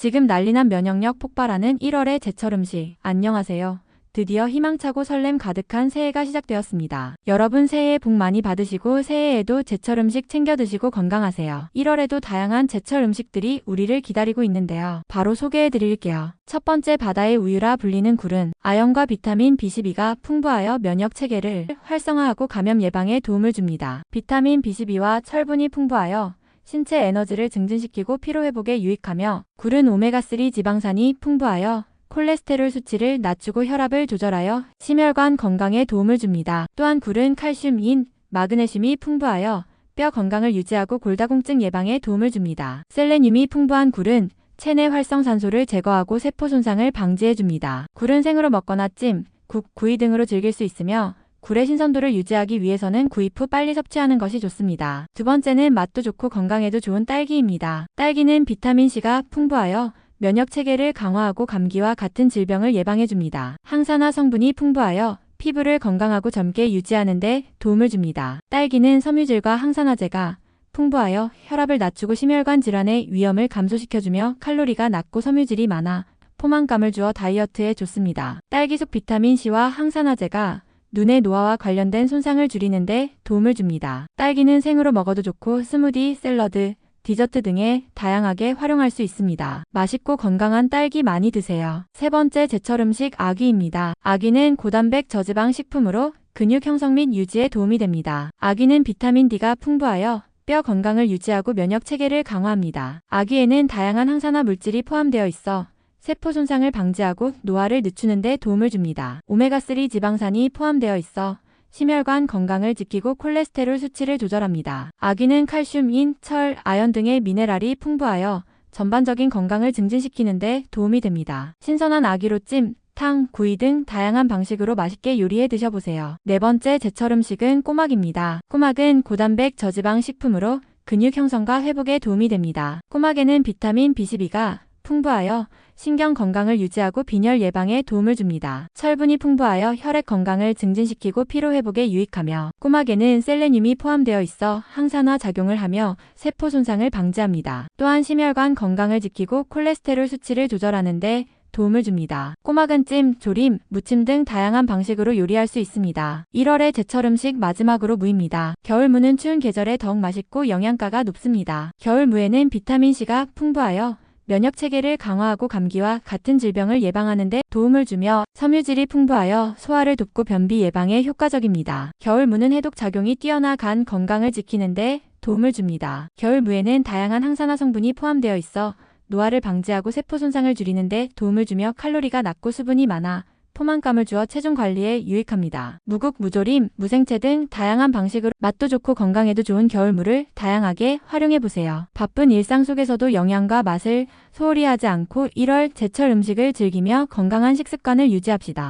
지금 난리난 면역력 폭발하는 1월의 제철 음식. 안녕하세요. 드디어 희망차고 설렘 가득한 새해가 시작되었습니다. 여러분 새해 복 많이 받으시고 새해에도 제철 음식 챙겨 드시고 건강하세요. 1월에도 다양한 제철 음식들이 우리를 기다리고 있는데요. 바로 소개해 드릴게요. 첫 번째 바다의 우유라 불리는 굴은 아연과 비타민 B12가 풍부하여 면역 체계를 활성화하고 감염 예방에 도움을 줍니다. 비타민 B12와 철분이 풍부하여 신체 에너지를 증진시키고 피로회복에 유익하며 굴은 오메가3 지방산이 풍부하여 콜레스테롤 수치를 낮추고 혈압을 조절하여 심혈관 건강에 도움을 줍니다. 또한 굴은 칼슘, 인, 마그네슘이 풍부하여 뼈 건강을 유지하고 골다공증 예방에 도움을 줍니다. 셀레늄이 풍부한 굴은 체내 활성산소를 제거하고 세포 손상을 방지해 줍니다. 굴은 생으로 먹거나 찜, 국, 구이 등으로 즐길 수 있으며 굴의 신선도를 유지하기 위해서는 구입 후 빨리 섭취하는 것이 좋습니다. 두 번째는 맛도 좋고 건강에도 좋은 딸기입니다. 딸기는 비타민C가 풍부하여 면역 체계를 강화하고 감기와 같은 질병을 예방해 줍니다. 항산화 성분이 풍부하여 피부를 건강하고 젊게 유지하는 데 도움을 줍니다. 딸기는 섬유질과 항산화제가 풍부하여 혈압을 낮추고 심혈관 질환의 위험을 감소시켜주며 칼로리가 낮고 섬유질이 많아 포만감을 주어 다이어트에 좋습니다. 딸기 속 비타민C와 항산화제가 눈의 노화와 관련된 손상을 줄이는데 도움을 줍니다. 딸기는 생으로 먹어도 좋고 스무디, 샐러드, 디저트 등에 다양하게 활용할 수 있습니다. 맛있고 건강한 딸기 많이 드세요. 세 번째 제철 음식 아귀입니다. 아귀는 고단백 저지방 식품으로 근육 형성 및 유지에 도움이 됩니다. 아귀는 비타민 D가 풍부하여 뼈 건강을 유지하고 면역 체계를 강화합니다. 아귀에는 다양한 항산화 물질이 포함되어 있어 세포 손상을 방지하고 노화를 늦추는 데 도움을 줍니다. 오메가3 지방산이 포함되어 있어 심혈관 건강을 지키고 콜레스테롤 수치를 조절합니다. 아귀는 칼슘, 인, 철, 아연 등의 미네랄이 풍부하여 전반적인 건강을 증진시키는 데 도움이 됩니다. 신선한 아귀로 찜, 탕, 구이 등 다양한 방식으로 맛있게 요리해 드셔보세요. 네 번째 제철 음식은 꼬막입니다. 꼬막은 고단백 저지방 식품으로 근육 형성과 회복에 도움이 됩니다. 꼬막에는 비타민 B12가 풍부하여 신경 건강을 유지하고 빈혈 예방에 도움을 줍니다. 철분이 풍부하여 혈액 건강을 증진시키고 피로 회복에 유익하며 꼬막에는 셀레늄이 포함되어 있어 항산화 작용을 하며 세포 손상을 방지합니다. 또한 심혈관 건강을 지키고 콜레스테롤 수치를 조절하는데 도움을 줍니다. 꼬막은 찜, 조림, 무침 등 다양한 방식으로 요리할 수 있습니다. 1월의 제철 음식 마지막으로 무입니다. 겨울무는 추운 계절에 더욱 맛있고 영양가가 높습니다. 겨울무에는 비타민C가 풍부하여 면역 체계를 강화하고 감기와 같은 질병을 예방하는 데 도움을 주며 섬유질이 풍부하여 소화를 돕고 변비 예방에 효과적입니다. 겨울무는 해독 작용이 뛰어나 간 건강을 지키는 데 도움을 줍니다. 겨울무에는 다양한 항산화 성분이 포함되어 있어 노화를 방지하고 세포 손상을 줄이는 데 도움을 주며 칼로리가 낮고 수분이 많아 포만감을 주어 체중 관리에 유익합니다. 무국, 무조림, 무생채 등 다양한 방식으로 맛도 좋고 건강에도 좋은 겨울물을 다양하게 활용해 보세요. 바쁜 일상 속에서도 영양과 맛을 소홀히 하지 않고 1월 제철 음식을 즐기며 건강한 식습관을 유지합시다.